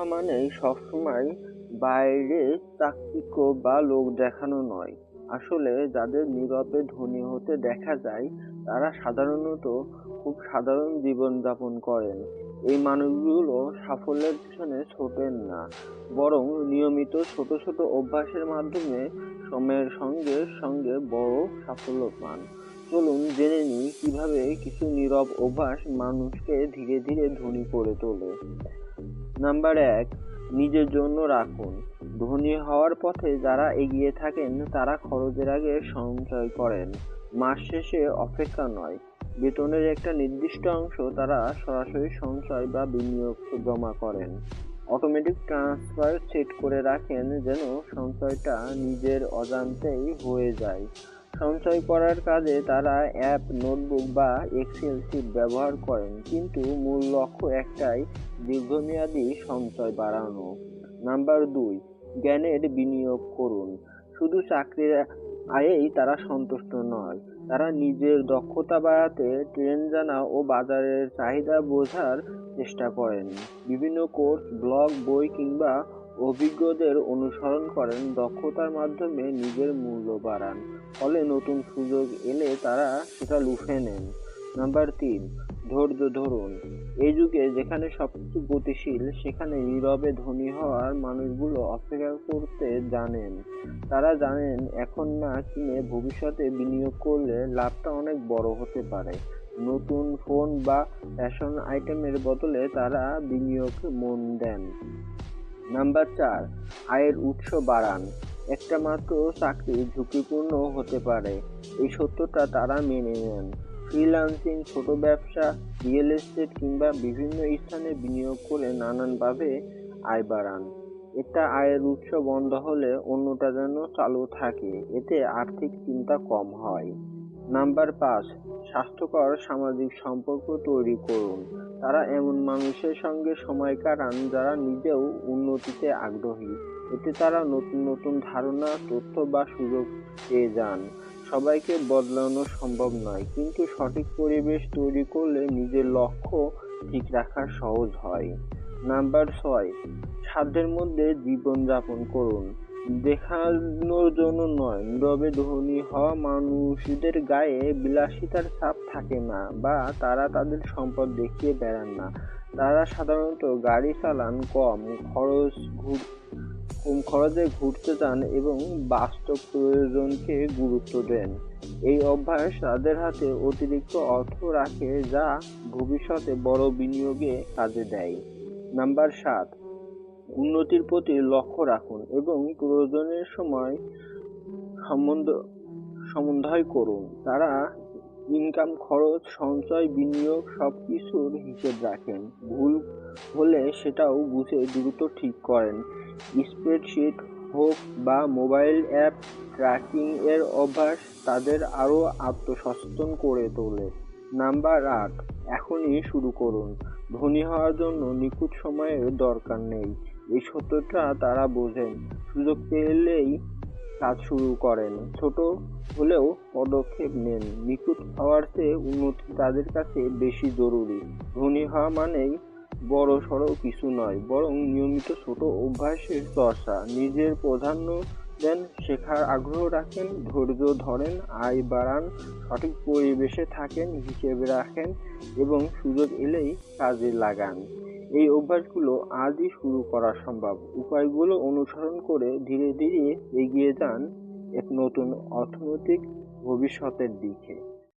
হওয়া মানে সবসময় বাইরে চাকচিক্য বা লোক দেখানো নয়। আসলে যাদের নীরবে ধনী হতে দেখা যায়, তারা সাধারণত খুব সাধারণ জীবনযাপন করেন। এই মানুষগুলো সাফল্যের পিছনে ছোটেন না, বরং নিয়মিত ছোট ছোট অভ্যাসের মাধ্যমে সময়ের সঙ্গে সঙ্গে বড় সাফল্য পান। চলুন জেনে নিই কীভাবে কিছু নীরব অভ্যাস মানুষকে ধীরে ধীরে ধনী করে তোলে। নাম্বার এক, নিজের জন্য রাখুন। ধনী হওয়ার পথে যারা এগিয়ে থাকেন, তারা খরচের আগে সঞ্চয় করেন। মাস শেষে অপেক্ষা নয়। বেতনের একটা নির্দিষ্ট অংশ তারা সরাসরি সঞ্চয় বা বিনিয়োগ জমা করেন। অটোমেটিক ট্রান্সফার সেট করে রাখেন যেন সঞ্চয়টা নিজের অজান্তেই হয়ে যায়। সঞ্চয় করার কাজে তারা অ্যাপ, নোটবুক বা এক্সেল শিট ব্যবহার করেন, কিন্তু মূল লক্ষ্য একটাই, দীর্ঘমেয়াদী সঞ্চয় বাড়ানো। নাম্বার দুই, জ্ঞানের বিনিয়োগ করুন। শুধু চাকরির আয়েই তারা সন্তুষ্ট নয়, তারা নিজের দক্ষতা বাড়াতে ট্রেন জানা ও বাজারের চাহিদা বোঝার চেষ্টা করেন। বিভিন্ন কোর্স, ব্লগ, বই কিংবা অভিজ্ঞদের অনুসরণ করেন, দক্ষতার মাধ্যমে নিজের মূল্য বাড়ান। ফলে নতুন সুযোগ এলে তারা সেটা লুফে নেন। নাম্বার তিন, ধৈর্য ধরুন। এই যুগে যেখানে সবকিছু গতিশীল, সেখানে নীরবে ধনী হওয়ার মানুষগুলো অপেক্ষা করতে জানেন। তারা জানেন, এখন না কিনে ভবিষ্যতে বিনিয়োগ করলে লাভটা অনেক বড় হতে পারে। নতুন ফোন বা ফ্যাশন আইটেমের বদলে তারা বিনিয়োগ মন দেন। নাম্বার চার, আয়ের উৎস বাড়ান। একটা মাত্র চাকরি ঝুঁকিপূর্ণ হতে পারে। এই সত্যটা তারা মেনে নেন। ফ্রিল্যান্সিং, ছোট ব্যবসা, রিয়েল এস্টেট কিংবা বিভিন্ন স্থানে বিনিয়োগ করে নানানভাবে আয় বাড়ান। এটা আয়ের উৎস বন্ধ হলে অন্যটা যেন চালু থাকে। এতে আর্থিক চিন্তা কম হয়। নাম্বার পাঁচ, স্বাস্থ্যকর সামাজিক সম্পর্ক তৈরি করুন। তারা এমন মানুষের সঙ্গে সময় কাটান যারা নিজেও উন্নতিতে আগ্রহী। এতে তারা নতুন নতুন ধারণা, তথ্য বা সুযোগ পেয়ে যান। সবাইকে বদলানো সম্ভব নয়, কিন্তু সঠিক পরিবেশ তৈরি করলে নিজের লক্ষ্য ঠিক রাখা সহজ হয়। নাম্বার ছয়, সাধ্যের মধ্যে জীবনযাপন করুন। দেখানোর জন্য নয়। নীরবে ধনী হওয়া মানুষদের গায়ে বিলাসিতার ছাপ থাকে না বা তারা তাদের সম্পদ দেখিয়ে বেড়ান না। তারা সাধারণত গাড়ি চালান, কম খরচ কম খরচে ঘুরতে চান এবং বাস্তব প্রয়োজনকে গুরুত্ব দেন। এই অভ্যাস তাদের হাতে অতিরিক্ত অর্থ রাখে যা ভবিষ্যতে বড় বিনিয়োগে কাজে দেয়। নাম্বার সাত উন্নতির প্রতি লক্ষ্য রাখুন এবং প্রয়োজনের সময় সম্বন্ধ, সমন্বয় করুন। তারা ইনকাম খরচ, সঞ্চয়, বিনিয়োগ সব কিছুর হিসেব রাখেন। ভুল হলে সেটাও বুঝে দ্রুত ঠিক করেন। স্প্রেডশিট হোক বা মোবাইল অ্যাপ ট্র্যাকিং এর অভ্যাস তাদের আরও আত্মসচেতন করে তোলে। নাম্বার আট, এখনই শুরু করুন। ধনী হওয়ার জন্য নিখুঁত সময়ের দরকার নেই। এই সত্যটা তারা বোঝেন। সুযোগ পেলেই কাজ শুরু করেন। ছোট হলেও পদক্ষেপ নেন। নিখুঁত হওয়ার চেয়ে উন্নতি তাদের কাছে বেশি জরুরি। ধনী হওয়া মানেই বড় সড়ো কিছু নয়, বরং নিয়মিত ছোট অভ্যাসের চর্চা। নিজের প্রাধান্য দেন, শেখার আগ্রহ রাখেন, ধৈর্য ধরেন, আয় বাড়ান, সঠিক পরিবেশে থাকেন, হিসেবে রাখেন এবং সুযোগ এলেই কাজে লাগান। এই অভ্যাসগুলো আজই শুরু করা সম্ভব। উপায়গুলো অনুসরণ করে ধীরে ধীরে এগিয়ে যান এক নতুন অর্থনৈতিক ভবিষ্যতের দিকে।